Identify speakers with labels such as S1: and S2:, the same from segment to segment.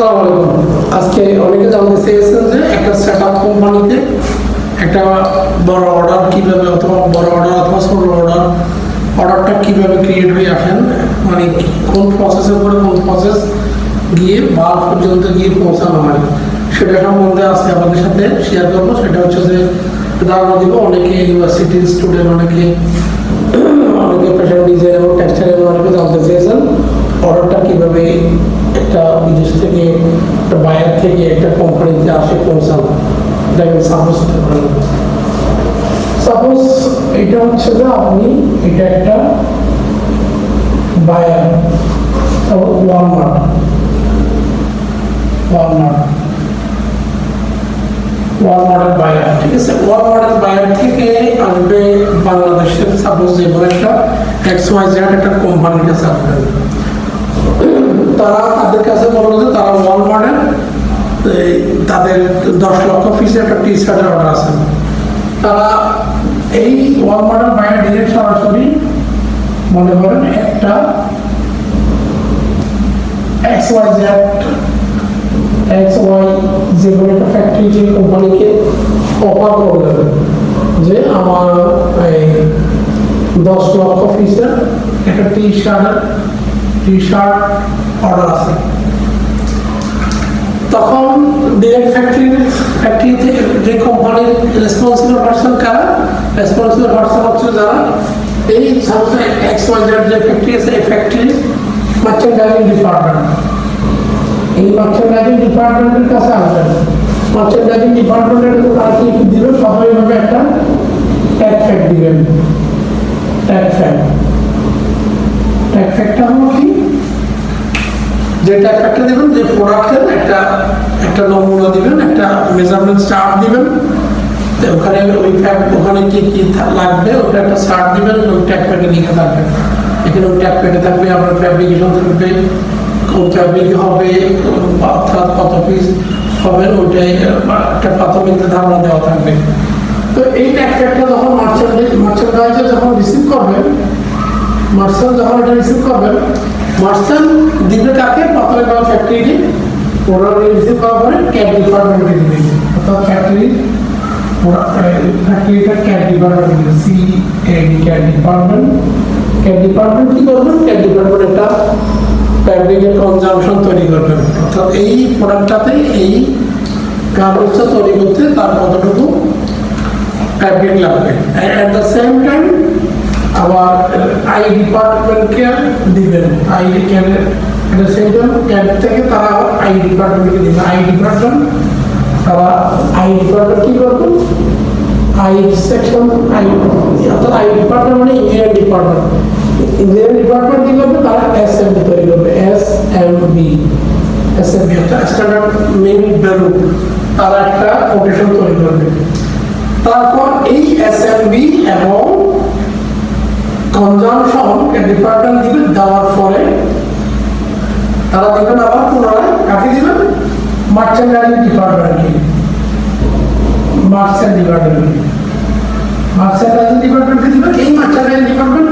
S1: আসসালামু আলাইকুম। আজকে অনেকে জানতে চেয়েছেন যে একটা সেট আপ কোম্পানিতে একটা বড় অর্ডার কীভাবে অথবা বড় অর্ডার অথবা ছোট অর্ডার অর্ডারটা কীভাবে ক্রিয়েট হয়ে আসেন মানে কোন প্রসেসের পরে কোন প্রসেস গিয়ে বাল পর্যন্ত গিয়ে পৌঁছানো হয়, সেটা সম্বন্ধে আজকে আমাদের সাথে শেয়ার করব। সেটা হচ্ছে যে ধারণা দিব, অনেকে ইউনিভার্সিটির স্টুডেন্ট অনেকে ফ্যাশন ডিজাইন এবং টেক্সটাইল অনেকে জানতে চেয়েছেন অর্ডারটা কীভাবে একটা বিদেশ থেকে, একটা বায়ার থেকে একটা কোম্পানিতে আসে পৌঁছানো দেখেন সাপোজ সাপোজ এটা হচ্ছে যে আপনি এটা একটা বায়ার ওয়ালমার্ট ওয়ালমার্ট ঠিক আছে? ওয়ালমার্টের বায়ার থেকে আসবে বাংলাদেশের সাপোজ যেমন একটা এক্স ওয়াই জেড একটা কোম্পানির কাছে তারা তাদের কাছে বলল যে তারা ওয়ালমার্টের এই, তাদের দশ লক্ষ পিসের একটা টি শার্টের অর্ডার আছে। তারা এই ওয়ালমার্টের বাইরে ডিরেক্ট সরাসরি মনে করেন একটা X Y Z X Y যে কোনো একটা ফ্যাক্টরি যে কোম্পানিকে অফার করলেন যে আমার এই দশ লক্ষ পিসের একটা T shirt T shirt order আছে। তখন ডিরেক্ট ফ্যাক্টরি ফ্যাক্টরি থেকে যে কোম্পানির রেসপন্সিবল পার্সন কারা? রেসপন্সিবল পার্সন হচ্ছে যারা এই সামসুং এক্স ওয়াই যে ফ্যাক্টরি আছে, এই ফ্যাক্টরি মার্চেন্ডাইজিং ডিপার্টমেন্ট এই মার্চেন্ডাইজিং ডিপার্টমেন্টের কাছে আসবেন। মার্চেন্ডাইজিং ডিপার্টমেন্টের তারা কি দিবেন স্বাভাবিকভাবে একটা ট্যাগ ফ্যাক্ট দিবেন। ট্যাগ ফ্যাক্ট ট্যাগ ফ্যাক্টটা হলো কি? যে ট্যাগ ফ্যাক্টটা দিবেন, যে প্রোডাক্টের একটা একটা নমুনা দিবেন, একটা মেজারমেন্ট চার্ট দিবেন। ওখানে ওই ফ্যাক্ট ওখানে কি কি লাগবে, ওটা একটা চার্ট দিবেন, ওই ট্যাগ প্যাকে লিখে থাকবে এখানে ওই ট্যাগ প্যাকে থাকবে আপনার ফ্যাব্রিকেশন থাকবে, কোন ফ্যাব্রিক হবে অর্থাৎ কত পিস হবে, ওইটাই একটা প্রাথমিক ধারণা দেওয়া থাকবে। তো এই ট্যাগ ফ্যাক্টটা যখন মার্চেন্ডাইজার যখন রিসিভ করবেন মার্শাল যখন এটা রিসিভ করবেন মার্শাল দিবে কাকে প্রাথমিকভাবে ফ্যাক্টরিকে ওরা রিসিভ করার পরে ক্যাব ডিপার্টমেন্টকে দিবে। অর্থাৎ factory ফ্যাক্টরিটা cab department C ED cab department cab department কি করবেন ক্যাব ডিপার্টমেন্ট একটা ফ্যাব্রিকের কনজামশন তৈরি করবেন অর্থাৎ এই প্রোডাক্টটাতে এই গার্মেন্টসটা তৈরি করতে তার কতটুকু ফ্যাব্রিক লাগবে। অ্যাট দ্য সেম টাইম আবার আই ডিপার্টমেন্টকে দিবেন। আই ক্যানের এটা সেন্টার ক্যাব থেকে তারা আই ডিপার্টমেন্টকে দিবেন। আই ডিপার্টমেন্ট তারা আই ডিপার্টমেন্ট কি করবে আই সেকশন আই অর্থাৎ আই ডিপার্টমেন্ট মানে ইঞ্জিনিয়ারিং ডিপার্টমেন্ট ইঞ্জিনিয়ারিং ডিপার্টমেন্ট কি করবে? তারা এস এম বি তৈরি করবে। S M B S M B অর্থাৎ স্ট্যান্ডার্ড মিন ভ্যালু তারা একটা কোটেশন তৈরি করবে। তারপর এই এস এম বি এবং কনজামশন ডিপার্টমেন্ট দিবে দেওয়ার পরে, তারা দিবেন আবার পুনরায়, কাকে দিবেন মার্চেন্ডাইজিং ডিপার্টমেন্টকে মার্চেন্ট ডিপার্টমেন্টকে মার্চেন্ডাইজিং ডিপার্টমেন্টকে দিবেন এই মার্চেন্ডাইজিং ডিপার্টমেন্ট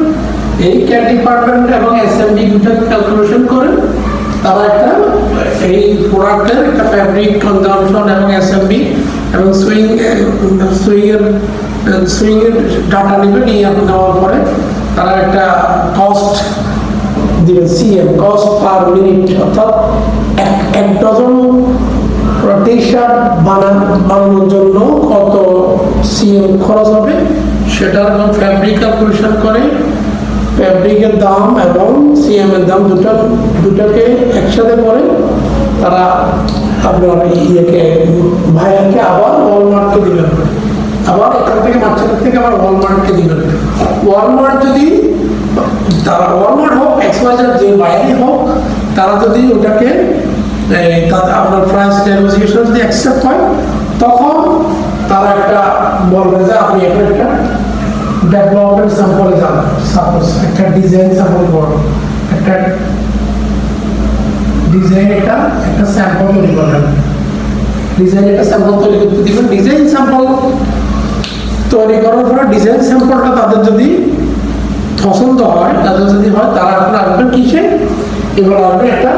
S1: এই ক্যাট ডিপার্টমেন্ট এবং এসএমডি দুটাকে ক্যালকুলেশন করে তারা একটা, এই প্রোডাক্টের একটা ফ্যাব্রিক কনজামশন এবং এসএমবি এবং সুইং সুইংয়ের সুইংয়ের ডাটা নেবে নিয়ে নেওয়ার পরে। তারা একটা কস্ট দিবেন সিএম কস্ট পার মিনিট অর্থাৎ এক এক ডজন টি শার্ট বানান বানানোর জন্য কত সিএম খরচ হবে, সেটার ফ্যাব্রিক ক্যালকুলেশন করে ফ্যাব্রিকের দাম এবং সিএম এর দাম দুটো, দুটোকে একসাথে করে তারা আপনার ইয়েকে, ভাইয়াকে আবার ওয়ালমার্টকে দিবেন। আবার এখান থেকে মার্চেন্ট থেকে আবার ওয়ালমার্টকে দিবেন ওয়ালমার্ট যদি, তারা ওয়ালমার্ট হোক এক্সপাইজার যে বাইরে হোক, তারা যদি ওটাকে আপনার প্রাইস নেগোসিয়েশন যদি অ্যাকসেপ্ট হয়, তখন তারা একটা বলবে যে আপনি এখন একটা ডেভেলপমেন্ট স্যাম্পলে যান। সাপোজ একটা ডিজাইন স্যাম্পল করুন। একটা ডিজাইন একটা একটা স্যাম্পল তৈরি করলেন ডিজাইন একটা স্যাম্পল তৈরি করতে দিবেন। ডিজাইন স্যাম্পল তৈরি করার পরে ডিজাইন স্যাম্পলটা তাদের যদি পছন্দ হয়, তাদের যদি হয়, তারা এখন আসবেন কিসে? এবার আসবে একটা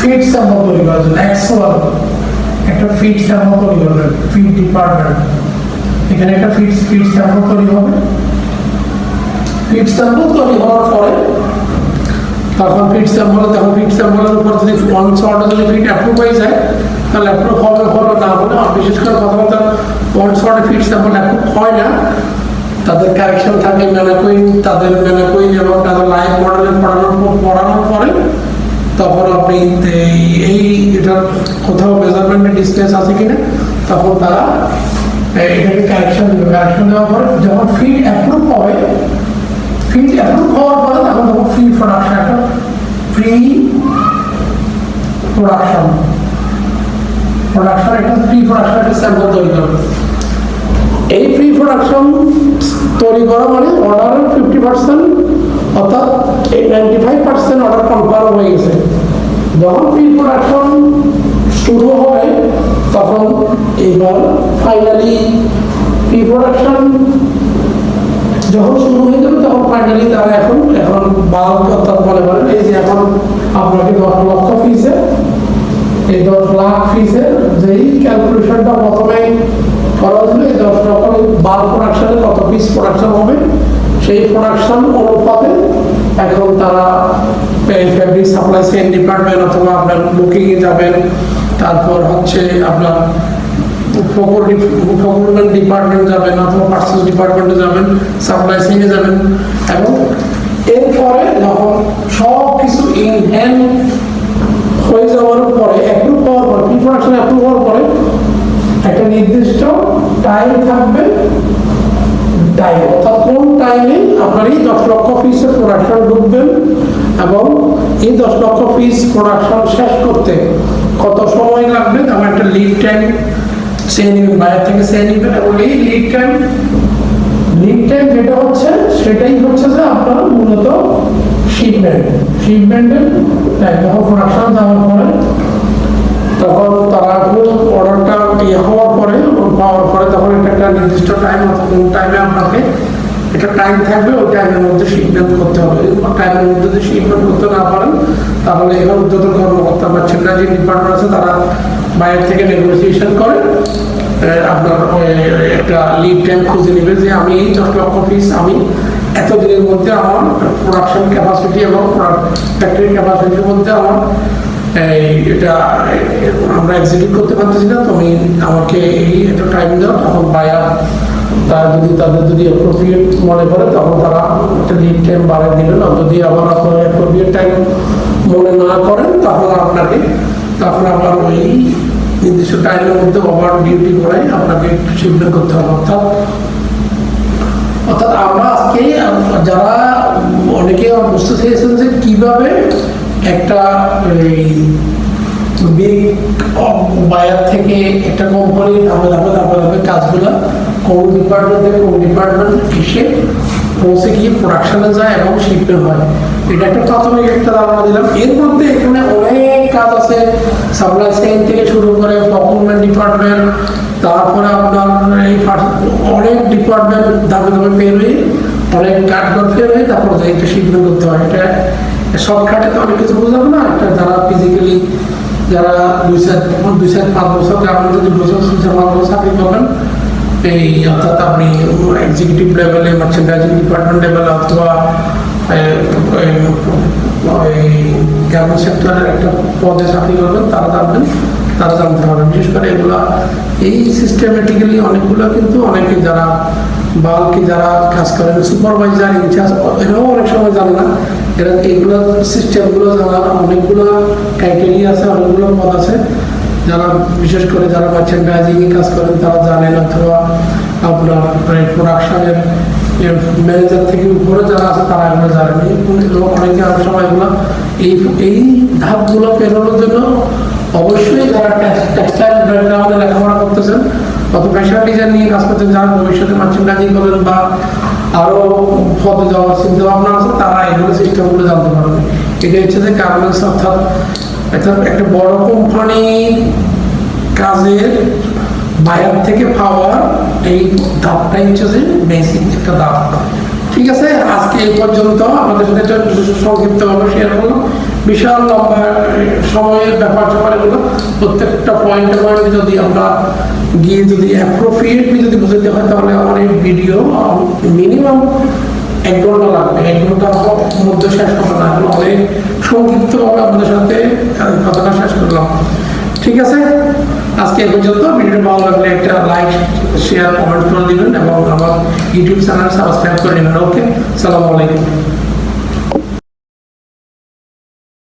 S1: ফিট স্যাম্পল তৈরি করার জন্য অ্যাক্সুয়াল একটা ফিট স্যাম্পল তৈরি করবেন ফিট ডিপার্টমেন্ট এখানে একটা ফিট ফিট স্যাম্পল তৈরি হবে। ফিট স্যাম্পল তৈরি হওয়ার পরে, তখন ফিট স্যাম্পল তখন ফিট স্যাম্পলের উপর যদি ওয়ান শর্টে যদি ফিট অ্যাপ্রুভ হয়ে যায়, তাহলে অ্যাপ্রুভ হবে হলো না হলে বিশেষ করে প্রথমত ওয়ান শর্টে ফিট স্যাম্পল অ্যাপ্রুভ হয় না তাদের কারেকশন থাকে ম্যানাকুইন তাদের ম্যানাকুইন এবং তাদের লাইভ মডেলে পড়ানোর পড়ানোর পরে তখন আপনি এই- এটার কোথাও মেজারমেন্টের ডিসটেন্স আছে কিনা, তখন তারা এটাকে কারেকশন দেবে। কারেকশন দেওয়ার পরে যখন ফিট অ্যাপ্রুভ হবে ফিট অ্যাপ্রুভ হওয়ার পরে তখন তখন ফ্রি প্রোডাকশন একটা ফ্রি প্রোডাকশন প্রোডাকশন একটা ফ্রি প্রোডাকশন একটা স্যাম্পল তৈরি করবে। এই ফ্রি প্রোডাকশন তৈরি করা মানে অর্ডারের ফিফটি পার্সেন্ট অর্থাৎ এই ninety five percent order confirm হয়ে গেছে। যখন ফ্রি প্রোডাকশন শুরু হবে, তখন এবার ফাইনালি প্রি প্রোডাকশন যখন শুরু হয়ে যাবে, তখন ফাইনালি তারা এখন এখন বাল্ক অর্থাৎ বলে বলেন এই যে এখন আপনাকে দশ লক্ষ ফিসে এই দশ লাখ ফিসের যেই ক্যালকুলেশনটা প্রথমে দশ লক্ষ বাল্ক প্রোডাকশনে কত পিস প্রোডাকশন হবে, সেই প্রোডাকশন অনুপাতে এখন তারা ফ্যাব্রিক সাপ্লাই চেইন ডিপার্টমেন্ট অথবা আপনার বুকিংয়ে যাবেন, তারপর হচ্ছে আপনার প্রকুরমেন্ট ডিপার্টমেন্ট যাবেন অথবা পার্সেস ডিপার্টমেন্টে যাবেন সাপ্লাই চেইনে যাবেন, এবং এরপরে যখন সব কিছু ইন হ্যান্ড হয়ে যাওয়ার পরে অ্যাপ্রুভ হওয়ার প্রি প্রোডাকশন অ্যাপ্রুভ হওয়ার পরে একটা নির্দিষ্ট টাইম থাকবে। টাইম অর্থাৎ কোন টাইমে আপনার এই দশ লক্ষ পিসের প্রোডাকশন ঢুকবেন এবং এই দশ লক্ষ পিস প্রোডাকশন শেষ করতে কত সময় লাগবে? তেমন একটা লিড টাইম সে নেবেন বাইরে থেকে সে নেবেন এবং এই লিড টাইম লিড টাইম যেটা হচ্ছে, সেটাই হচ্ছে যে আপনার মূলত শিপমেন্ট শিপমেন্টের টাইম যখন প্রোডাকশন যাওয়ার পরে, তখন তারা অর্ডারটা ইয়ে হওয়ার পরে পাওয়ার পরে তখন এটা একটা নির্দিষ্ট টাইম অথবা টাইমে আপনাকে একটা টাইম থাকবে, ওই টাইমের মধ্যে শিপমেন্ট করতে হবে। টাইমের মধ্যে যদি শিপমেন্ট করতে না পারেন, তাহলে এবার উদ্যোতন কর্মকর্তা বা ছেলেরা যে ডিপার্টমেন্ট আছে, তারা বাইরে থেকে নেগোসিয়েশন করে আপনার একটা লিড টাইম খুঁজে নেবে যে আমি এই দশ লক্ষ পিস আমি এত দিনের মধ্যে আমার প্রোডাকশন ক্যাপাসিটি এবং ফ্যাক্টরি ক্যাপাসিটির মধ্যে আমার এই এটা আমরা এক্সিকিউট করতে পারতেছি না তুমি আমাকে এই একটা টাইম দাও, তখন বায়ার তারা যদি, তাদের যদি অ্যাপ্রোপ্রিয়েট মনে করে, তখন তারা একটা লিড টাইম বাড়িয়ে দিবেন আর যদি আবার আপনার অ্যাপ্রোপ্রিয়েট টাইম মনে না করেন, তখন আপনাকে, তখন আবার ওই নির্দিষ্ট টাইমের মধ্যে ওভার ডিউটি করাই আপনাকে শিপমেন্ট করতে হবে। অর্থাৎ অর্থাৎ আমরা আজকে, যারা অনেকে বুঝতে চেয়েছেন যে কীভাবে একটা, এই বিগ বায়ার থেকে একটা কোম্পানি ধাপে ধাপে ধাপে কাজগুলো কোন ডিপার্টমেন্ট থেকে কোন ডিপার্টমেন্ট এসে পৌঁছে গিয়ে প্রোডাকশনে যায় এবং শিল্পে হয়। এটা একটা প্রাথমিক একটা ধারণা দিলাম। এর মধ্যে এখানে অনেক কাজ আছে। সাপ্লাই চেইন থেকে শুরু করে প্রকুরমেন্ট ডিপার্টমেন্ট তারপরে আপনার এই অনেক ডিপার্টমেন্ট ধাপে ধাপে পের হয়ে, অনেক কাঠগড় ফের হয়ে তারপর একটা শিল্প করতে হয়। এটা শর্টকাটে তো অনেক কিছু বোঝাবো না, একটা যারা ফিজিক্যালি যারা দুই চার দুই চার পাঁচ বছর, যার দুই বছর দুই চার পাঁচ বছর চাকরি করবেন, এই অর্থাৎ আপনি এক্সিকিউটিভ লেভেলে মার্চেন্ডাইজিং ডিপার্টমেন্ট লেভেলে অথবা গ্রামীণ সেক্টরের একটা পদে চাকরি করবেন, তারা জানবেন, তারা জানতে পারবেন। বিশেষ করে এগুলা, এই সিস্টেমেটিক্যালি অনেকগুলো কিন্তু অনেকে যারা, বালকে যারা কাজ করেন সুপারভাইজার ইনচার্জ এরাও অনেক সময় জানে না এরা এইগুলো সিস্টেমগুলো জানার অনেকগুলো ক্রাইটেরিয়া আছে, অনেকগুলো পদ আছে, যারা বিশেষ করে যারা মার্চেন্ডাইজিং কাজ করেন, তারা জানেন অথবা আপনার প্রোডাকশনের ম্যানেজার থেকে উপরে যারা আছে, তারা এগুলো জানেন। অনেকে অনেক সময় এগুলো, এই এই ধাপগুলো পেরোনোর জন্য অবশ্যই যারা টেক্সটাইল ব্যাকগ্রাউন্ডে লেখাপড়া করতেছেন অত ফ্যাশন ডিজাইন নিয়ে কাজ করতেন যারা ভবিষ্যতে মার্চেন্ডাইজিং করবেন বা আরও পথে যাওয়ার চিন্তা ভাবনা আছে, তারা এগুলো সিস্টেমগুলো জানতে পারবে। এটা হচ্ছে যে গার্মেন্টস অর্থাৎ অর্থাৎ একটা বড় কোম্পানির কাজের বায়ার থেকে পাওয়ার এই ধাপটাই হচ্ছে যে বেসিক একটা ধাপ ঠিক আছে, আজকে এই পর্যন্ত। আমাদের সাথে একটা সংক্ষিপ্তভাবে শেয়ার করলাম, বিশাল লম্বা সময়ের ব্যাপার স্যাপার এগুলো প্রত্যেকটা পয়েন্টে পয়েন্টে যদি আমরা গিয়ে যদি অ্যাপ্রোপ্রিয়েটলি যদি বুঝতে হয়, তাহলে আমার এই ভিডিও মিনিমাম এক ঘণ্টা লাগবে। এক ঘণ্টার মধ্যে শেষ হবে না। অনেক সংক্ষিপ্তভাবে আপনাদের সাথে কথাটা শেষ করলাম। ঠিক আছে? আজকে পর্যন্ত। ভিডিওটা ভালো লাগলে একটা লাইক শেয়ার কমেন্ট করে দিবেন এবং আমার ইউটিউব চ্যানেল সাবস্ক্রাইব করে নেবেন। ওকে সালামু আলাইকুম।